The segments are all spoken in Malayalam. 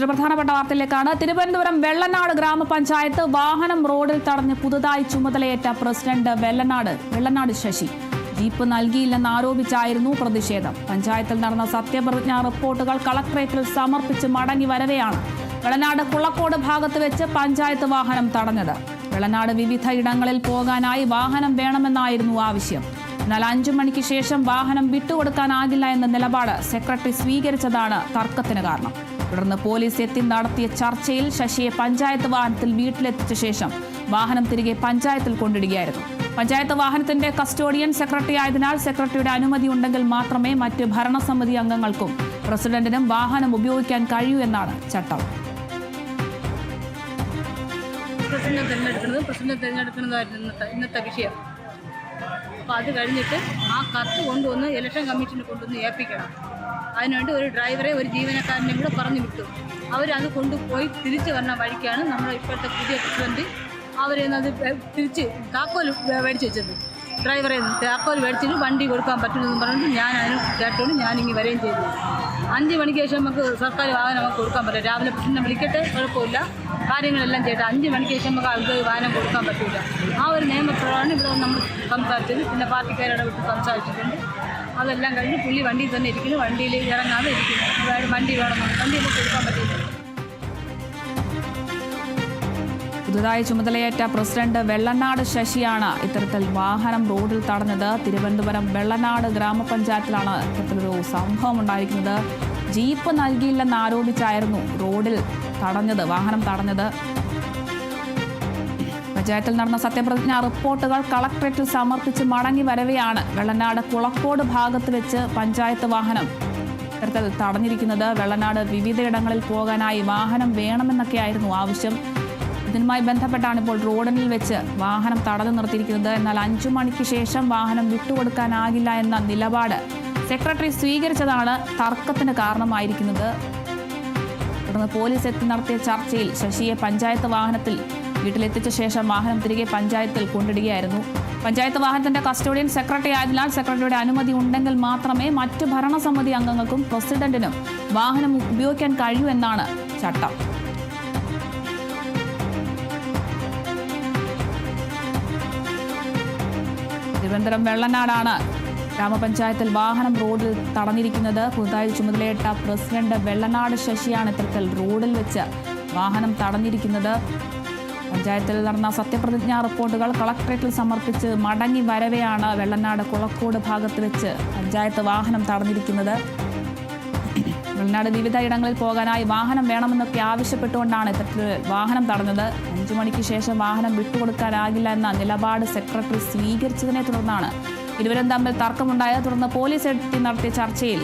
മറ്റൊരു പ്രധാനപ്പെട്ട വാർത്തയിലേക്കാണ്. തിരുവനന്തപുരം വെള്ളനാട് ഗ്രാമപഞ്ചായത്ത് വാഹനം റോഡിൽ തടഞ്ഞ് പുതുതായി ചുമതലയേറ്റ പ്രസിഡന്റ് വെള്ളനാട് വെള്ളനാട് ശശി. ജീപ്പ് നൽകിയില്ലെന്ന് ആരോപിച്ചായിരുന്നു പ്രതിഷേധം. പഞ്ചായത്തിൽ നടന്ന സത്യപ്രതിജ്ഞാ റിപ്പോർട്ടുകൾ കളക്ടറേറ്റിൽ സമർപ്പിച്ച് മടങ്ങി വരവെയാണ്. വെള്ളനാട് കുളക്കോട് ഭാഗത്ത് വെച്ച് പഞ്ചായത്ത് വാഹനം തടഞ്ഞത്. വെള്ളനാട് വിവിധ ഇടങ്ങളിൽ പോകാനായി വാഹനം വേണമെന്നായിരുന്നു ആവശ്യം. എന്നാൽ അഞ്ചു മണിക്ക് ശേഷം വാഹനം വിട്ടുകൊടുക്കാനാകില്ല എന്ന നിലപാട് സെക്രട്ടറി സ്വീകരിച്ചതാണ് തർക്കത്തിന് കാരണം. തുടർന്ന് പോലീസ് എത്തി നടത്തിയ ചർച്ചയിൽ ശശിയെ പഞ്ചായത്ത് വാഹനത്തിൽ വീട്ടിലെത്തിച്ച ശേഷം വാഹനം തിരികെ പഞ്ചായത്തിൽ കൊണ്ടിടുകയായിരുന്നു. പഞ്ചായത്ത് വാഹനത്തിന്റെ കസ്റ്റോഡിയൻ സെക്രട്ടറി ആയതിനാൽ സെക്രട്ടറിയുടെ അനുമതി ഉണ്ടെങ്കിൽ മാത്രമേ മറ്റ് ഭരണസമിതി അംഗങ്ങൾക്കും പ്രസിഡന്റിനും വാഹനം ഉപയോഗിക്കാൻ കഴിയൂ എന്നാണ് ചട്ടം. പ്രസിഡന്റ് തിരഞ്ഞെടുക്കുന്നത്. പ്രസിഡന്റ് തിരഞ്ഞെടുക്കുന്നതായിരുന്നു ഇന്നത്തെ വിഷയം. അപ്പോൾ അത് കഴിഞ്ഞിട്ട് ആ കത്ത് കൊണ്ടുവന്ന് ഇലക്ഷൻ കമ്മീഷന് കൊണ്ടുവന്ന് ഏൽപ്പിക്കണം. അതിനുവേണ്ടി ഒരു ഡ്രൈവറെ ഒരു ജീവനക്കാരനെ കൂടെ പറഞ്ഞു വിട്ടു. അവരത് കൊണ്ടുപോയി തിരിച്ചു വരണ വഴിക്കാണ് നമ്മുടെ ഇപ്പോഴത്തെ പുതിയ പ്രസിഡന്റ് അവരെന്നത് തിരിച്ച് താക്കോൽ മേടിച്ച് വെച്ചത്. ഡ്രൈവറെ താക്കോൽ മേടിച്ചിട്ട് വണ്ടി കൊടുക്കാൻ പറ്റുമെന്ന് പറഞ്ഞിട്ട് ഞാൻ അതിന് കേട്ടോണ്ട് ഞാനിങ്ങനെ വരികയും ചെയ്തു. അഞ്ച് മണിക്ക് ശേഷം നമുക്ക് സർക്കാർ വാഹനം നമുക്ക് കൊടുക്കാൻ പറ്റില്ല. രാവിലെ പ്രസിഡന്റ് വിളിക്കട്ടെ കുഴപ്പമില്ല. കാര്യങ്ങളെല്ലാം ചെയ്യട്ടെ. അഞ്ച് മണിക്ക് ശേഷം നമുക്ക് ആൾക്ക് വാഹനം കൊടുക്കാൻ പറ്റില്ല ആ ഒരു നിയമപ്രകാരമാണ് ഇവിടെ നമ്മൾ സംസാരിച്ചത്. പിന്നെ പാർട്ടിക്കാരുടെ വിട്ട് സംസാരിച്ചിട്ടുണ്ട്. അതെല്ലാം കഴിഞ്ഞ് പുള്ളി വണ്ടിയിൽ തന്നെ ഇരിക്കുന്നു. വണ്ടിയിൽ ഇറങ്ങാതെ ഇരിക്കുന്നു. വണ്ടി വേണം വണ്ടിയിൽ കൊടുക്കാൻ പറ്റില്ല. പുതുതായി ചുമതലയേറ്റ പ്രസിഡന്റ് വെള്ളനാട് ശശിയാണ് ഇത്തരത്തിൽ വാഹനം റോഡിൽ തടഞ്ഞത്. തിരുവനന്തപുരം വെള്ളനാട് ഗ്രാമപഞ്ചായത്തിലാണ് ഇത്തരത്തിലൊരു സംഭവം ഉണ്ടായിരിക്കുന്നത്. ജീപ്പ് നൽകിയില്ലെന്ന് ആരോപിച്ചായിരുന്നു റോഡിൽ തടഞ്ഞത് വാഹനം തടഞ്ഞത്. പഞ്ചായത്തിൽ നടന്ന സത്യപ്രതിജ്ഞ റിപ്പോർട്ടുകൾ കളക്ടറേറ്റിൽ സമർപ്പിച്ച് മടങ്ങി വരവെയാണ് വെള്ളനാട് കുളക്കോട് ഭാഗത്ത് വെച്ച് പഞ്ചായത്ത് വാഹനം ഇത്തരത്തിൽ തടഞ്ഞിരിക്കുന്നത്. വെള്ളനാട് വിവിധയിടങ്ങളിൽ പോകാനായി വാഹനം വേണമെന്നൊക്കെയായിരുന്നു ആവശ്യം. ഇതിനുമായി ബന്ധപ്പെട്ടാണ് ഇപ്പോൾ റോഡിനിൽ വെച്ച് വാഹനം തടഞ്ഞു നിർത്തിയിരിക്കുന്നത്. എന്നാൽ അഞ്ചു മണിക്ക് ശേഷം വാഹനം വിട്ടുകൊടുക്കാനാകില്ല എന്ന നിലപാട് സെക്രട്ടറി സ്വീകരിച്ചതാണ് തർക്കത്തിന് കാരണമായിരിക്കുന്നത്. തുടർന്ന് പോലീസ് എത്തി നടത്തിയ ചർച്ചയിൽ ശശിയെ പഞ്ചായത്ത് വാഹനത്തിൽ വീട്ടിലെത്തിച്ച ശേഷം വാഹനം തിരികെ പഞ്ചായത്തിൽ കൊണ്ടിടുകയായിരുന്നു. പഞ്ചായത്ത് വാഹനത്തിന്റെ കസ്റ്റോഡിയൻ സെക്രട്ടറി ആയതിനാൽ സെക്രട്ടറിയുടെ അനുമതി ഉണ്ടെങ്കിൽ മാത്രമേ മറ്റ് ഭരണസമിതി അംഗങ്ങൾക്കും പ്രസിഡന്റിനും വാഹനം ഉപയോഗിക്കാൻ കഴിയൂ എന്നാണ് ചട്ടം. തിരുവനന്തപുരം വെള്ളനാടാണ്. ഗ്രാമപഞ്ചായത്തിൽ വാഹനം റോഡിൽ തടഞ്ഞിരിക്കുന്നത് പുതുതായി ചുമതലയേറ്റ പ്രസിഡന്റ് വെള്ളനാട് ശശിയാണ്. ഇത്തരത്തിൽ റോഡിൽ വെച്ച് വാഹനം തടഞ്ഞിരിക്കുന്നത്. പഞ്ചായത്തിൽ നടന്ന സത്യപ്രതിജ്ഞാ റിപ്പോർട്ടുകൾ കളക്ടറേറ്റിൽ സമർപ്പിച്ച് മടങ്ങി വരവെയാണ് വെള്ളനാട് കുളക്കോട് ഭാഗത്ത് വെച്ച് പഞ്ചായത്ത് വാഹനം തടഞ്ഞിരിക്കുന്നത്. വെള്ളനാട് വിവിധ ഇടങ്ങളിൽ പോകാനായി വാഹനം വേണമെന്നൊക്കെ ആവശ്യപ്പെട്ടുകൊണ്ടാണ് ഇത്തരത്തിൽ വാഹനം തടഞ്ഞത്. അഞ്ചു മണിക്ക് ശേഷം വാഹനം വിട്ടുകൊടുക്കാനാകില്ല എന്ന നിലപാട് സെക്രട്ടറി സ്വീകരിച്ചതിനെ തുടർന്നാണ് ഇരുവരും തമ്മിൽ തർക്കമുണ്ടായത്. തുടർന്ന് പോലീസ് എത്തി നടത്തിയ ചർച്ചയിൽ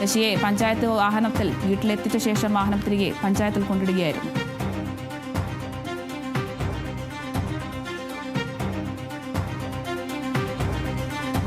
ശശിയെ പഞ്ചായത്ത് വാഹനത്തിൽ വീട്ടിലെത്തിച്ച ശേഷം വാഹനം തിരികെ പഞ്ചായത്തിൽ കൊണ്ടിടുകയായിരുന്നു